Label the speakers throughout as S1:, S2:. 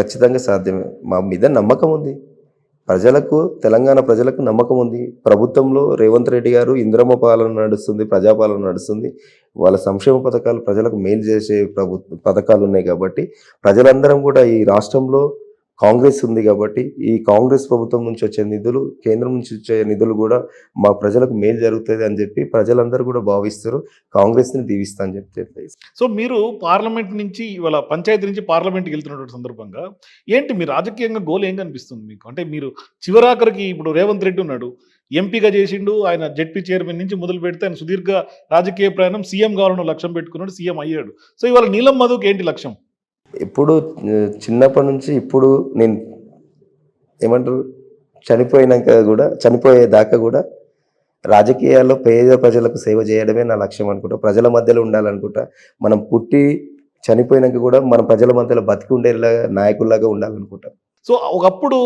S1: ఖచ్చితంగా సాధ్యమే. మా మీద నమ్మకం ఉంది. ప్రజలకు తెలంగాణ ప్రజలకు నమ్మకం ఉంది. ప్రభుత్వంలో రేవంత్ రెడ్డి గారు ఇంద్రమ్మ పాలన నడుస్తుంది ప్రజాపాలన నడుస్తుంది. వాళ్ళ సంక్షేమ పథకాలు ప్రజలకు మేలు చేసే ప్రభు పథకాలు ఉన్నాయి కాబట్టి ప్రజలందరం కూడా ఈ రాష్ట్రంలో కాంగ్రెస్ ఉంది కాబట్టి ఈ కాంగ్రెస్ ప్రభుత్వం నుంచి వచ్చే నిధులు కేంద్రం నుంచి వచ్చే నిధులు కూడా మా ప్రజలకు మేలు జరుగుతుంది అని చెప్పి ప్రజలందరూ కూడా భావిస్తారు. కాంగ్రెస్ని దీవిస్తా అని చెప్తే
S2: సో మీరు పార్లమెంట్ నుంచి ఇవాళ పంచాయతీ నుంచి పార్లమెంట్కి వెళ్తున్నటువంటి సందర్భంగా ఏంటి మీ రాజకీయంగా గోల్ ఏం కనిపిస్తుంది మీకు? అంటే మీరు చివరాఖరికి ఇప్పుడు రేవంత్ రెడ్డి ఉన్నాడు ఎంపీగా చేసిండు ఆయన జెడ్పీ చైర్మన్ నుంచి మొదలు పెడితే ఆయన సుదీర్ఘ రాజకీయ ప్రయాణం సీఎం కావాలన్న లక్ష్యం పెట్టుకున్నాడు సీఎం అయ్యాడు. సో ఇవాళ నీలం మధుకి ఏంటి లక్ష్యం?
S1: ఇప్పుడు చిన్నప్పటి నుంచి ఇప్పుడు నేను ఏమంటారు చనిపోయినాక కూడా చనిపోయేదాకా కూడా రాజకీయాల్లో పేద ప్రజలకు సేవ చేయడమే నా లక్ష్యం అనుకుంటా. ప్రజల మధ్యలో ఉండాలనుకుంటా. మనం పుట్టి చనిపోయినాక కూడా మన ప్రజల మధ్యలో బతికి ఉండేలాగా నాయకుల్లాగా ఉండాలనుకుంటా.
S2: సో ఒకప్పుడు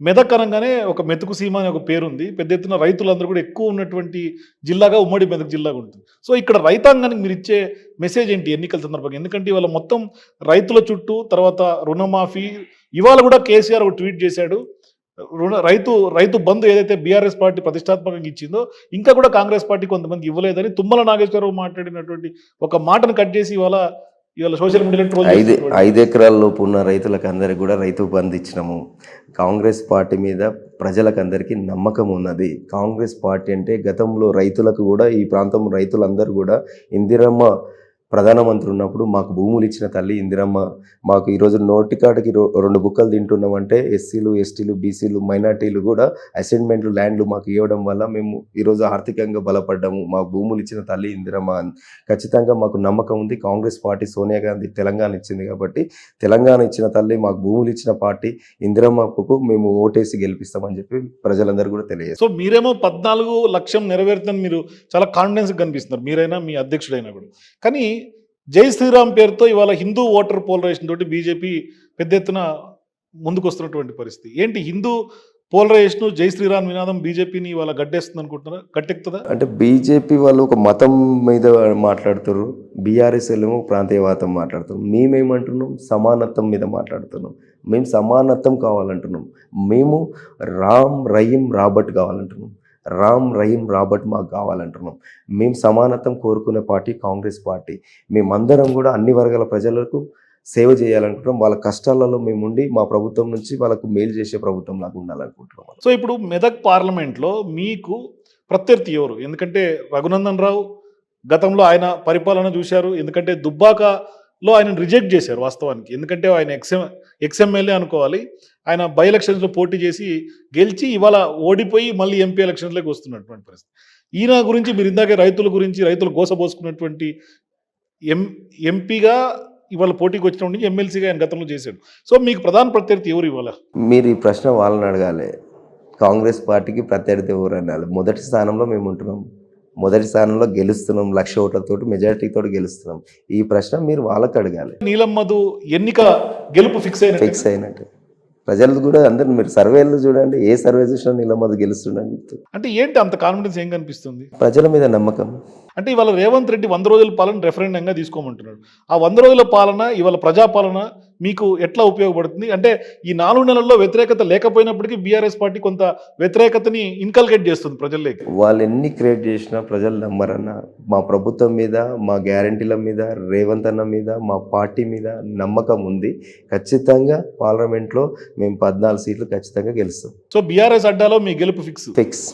S2: మెదక్ అనగానే ఒక మెతుకు సీమ అనే ఒక పేరుంది. పెద్ద ఎత్తున రైతులందరూ కూడా ఎక్కువ ఉన్నటువంటి జిల్లాగా ఉమ్మడి మెదక్ జిల్లాగా ఉంటుంది. సో ఇక్కడ రైతాంగానికి మీరు ఇచ్చే మెసేజ్ ఏంటి ఎన్నికల సందర్భంగా? ఎందుకంటే ఇవాళ మొత్తం రైతుల చుట్టూ తర్వాత రుణమాఫీ ఇవాళ కూడా కేసీఆర్ ఒక ట్వీట్ చేశాడు. రుణ రైతు రైతు బంధు ఏదైతే బీఆర్ఎస్ పార్టీ ప్రతిష్టాత్మకంగా ఇచ్చిందో ఇంకా కూడా కాంగ్రెస్ పార్టీ కొంతమంది ఇవ్వలేదని తుమ్మల నాగేశ్వరరావు మాట్లాడినటువంటి ఒక మాటను కట్ చేసి ఇవాళ ఇవాళ సోషల్ మీడియాలో ట్రోల్
S1: ఐదు ఐదు ఎకరాల లోపు ఉన్న రైతులకు అందరికి కూడా రైతు బంధు ఇచ్చినాము కాంగ్రెస్ పార్టీ మీద ప్రజలకు అందరికీ నమ్మకం ఉన్నది. కాంగ్రెస్ పార్టీ అంటే గతంలో రైతులకు కూడా ఈ ప్రాంతం రైతులందరూ కూడా ఇందిరమ్మ ప్రధానమంత్రి ఉన్నప్పుడు మాకు భూములు ఇచ్చిన తల్లి ఇందిరమ్మ మాకు ఈరోజు నోటికాడికి రెండు బుక్కలు తింటున్నామంటే ఎస్సీలు ఎస్టీలు బీసీలు మైనార్టీలు కూడా అసైన్మెంట్లు ల్యాండ్లు మాకు ఇవ్వడం వల్ల మేము ఈరోజు ఆర్థికంగా బలపడ్డాము. మాకు భూములు ఇచ్చిన తల్లి ఇందిరమ్మ అని. ఖచ్చితంగా మాకు నమ్మకం ఉంది. కాంగ్రెస్ పార్టీ సోనియా గాంధీ తెలంగాణ ఇచ్చింది కాబట్టి తెలంగాణ ఇచ్చిన తల్లి మాకు భూములు ఇచ్చిన పార్టీ ఇందిరమ్మకు మేము ఓటేసి గెలిపిస్తామని చెప్పి ప్రజలందరూ కూడా తెలియజేస్తారు.
S2: సో మీరేమో పద్నాలుగు లక్ష్యం నెరవేరుతుందని మీరు చాలా కాన్ఫిడెన్స్గా కనిపిస్తున్నారు. మీరైనా మీ అధ్యక్షుడైనా కూడా. కానీ జై శ్రీరామ్ పేరుతో ఇవాళ హిందూ ఓటర్ పోలరైజేషన్ తోటి బీజేపీ పెద్ద ఎత్తున ముందుకు వస్తున్నటువంటి పరిస్థితి. ఏంటి హిందూ పోలరైజేషన్ జై శ్రీరామ్ నినాదం బీజేపీని ఇవాళ గడ్డేస్తుంది అనుకుంటున్నారా గట్టెక్కుతుందా?
S1: అంటే బీజేపీ వాళ్ళు ఒక మతం మీద మాట్లాడుతారు బీఆర్ఎస్ ఏమో ప్రాంతీయవాదం మాట్లాడుతారు మేమేమంటున్నాం? సమానత్వం మీద మాట్లాడుతున్నాం. మేము సమానత్వం కావాలంటున్నాం. మేము రామ్ రయీం రాబర్ట్ కావాలంటున్నాం. రామ్ రహీం రాబర్ట్ మాకు కావాలంటున్నాం. మేము సమానత్వం కోరుకునే పార్టీ కాంగ్రెస్ పార్టీ. మేమందరం కూడా అన్ని వర్గాల ప్రజలకు సేవ చేయాలనుకుంటున్నాం వాళ్ళ కష్టాలలో మేము ఉండి మా ప్రభుత్వం నుంచి వాళ్ళకు మేలు చేసే ప్రభుత్వం లాగా ఉండాలనుకుంటున్నాం
S2: సో ఇప్పుడు మెదక్ పార్లమెంట్లో మీకు ప్రత్యర్థి ఎవరు? ఎందుకంటే రఘునందన్ రావు గతంలో ఆయన పరిపాలన చూశారు. ఎందుకంటే దుబ్బాకలో ఆయన రిజెక్ట్ చేశారు వాస్తవానికి. ఎందుకంటే ఆయన ఎక్సెమ్ ఎక్స్ఎమ్మెల్యే అనుకోవాలి. ఆయన బై ఎలక్షన్స్లో పోటీ చేసి గెలిచి ఇవాళ ఓడిపోయి మళ్ళీ ఎంపీ ఎలక్షన్స్లోకి వస్తున్నటువంటి పరిస్థితి. ఈయన గురించి మీరు ఇందాకే రైతుల గురించి రైతులు గోసపోసుకున్నటువంటి ఎం ఎంపీగా ఇవాళ పోటీకి వచ్చినప్పటి నుంచి ఎమ్మెల్సీగా ఆయన గతంలో చేశాడు. సో మీకు ప్రధాన ప్రత్యర్థి ఎవరు ఇవాళ?
S1: మీరు ఈ ప్రశ్న వాళ్ళని అడగాలి. కాంగ్రెస్ పార్టీకి ప్రత్యర్థి ఎవరు అనాలి మొదటి స్థానంలో మేము ఉంటున్నాం. మొదటి స్థానంలో గెలుస్తున్నాం. లక్ష ఓట్లతోటి మెజారిటీతో గెలుస్తున్నాం. ఈ ప్రశ్న మీరు వాళ్ళకి అడగాలి.
S2: నీలం మధు ఎన్నిక గెలుపు ఫిక్స్ అయిన
S1: ఫిక్స్ అయినట్టు. ప్రజలు కూడా అందరు మీరు సర్వేలు చూడండి ఏ సర్వే చూసినా నీలమ్మది గెలుస్తుండని చెప్తారు.
S2: అంటే ఏంటి అంత కాన్ఫిడెన్స్ ఏం కనిపిస్తుంది?
S1: ప్రజల మీద నమ్మకం.
S2: అంటే ఇవాళ రేవంత్ రెడ్డి వంద రోజుల పాలన రెఫరెండంగా తీసుకోమంటున్నాడు. ఆ వంద రోజుల పాలన ఇవాళ ప్రజాపాలన మీకు ఎట్లా ఉపయోగపడుతుంది? అంటే ఈ నాలుగు నెలల్లో వ్యతిరేకత లేకపోయినప్పటికీ బీఆర్ఎస్ పార్టీ కొంత వ్యతిరేకతని ఇన్కల్కేట్ చేస్తుంది ప్రజల్లోకి.
S1: వాళ్ళు ఎన్ని క్రియేట్ చేసినా ప్రజలు నమ్మరన్న మా ప్రభుత్వం మీద మా గ్యారంటీల మీద రేవంత్ అన్న మీద మా పార్టీ మీద నమ్మకం ఉంది. ఖచ్చితంగా పార్లమెంట్లో మేము పద్నాలుగు సీట్లు ఖచ్చితంగా గెలుస్తాం.
S2: సో బీఆర్ఎస్ అడ్డాలో మీ గెలుపు ఫిక్స్
S1: ఫిక్స్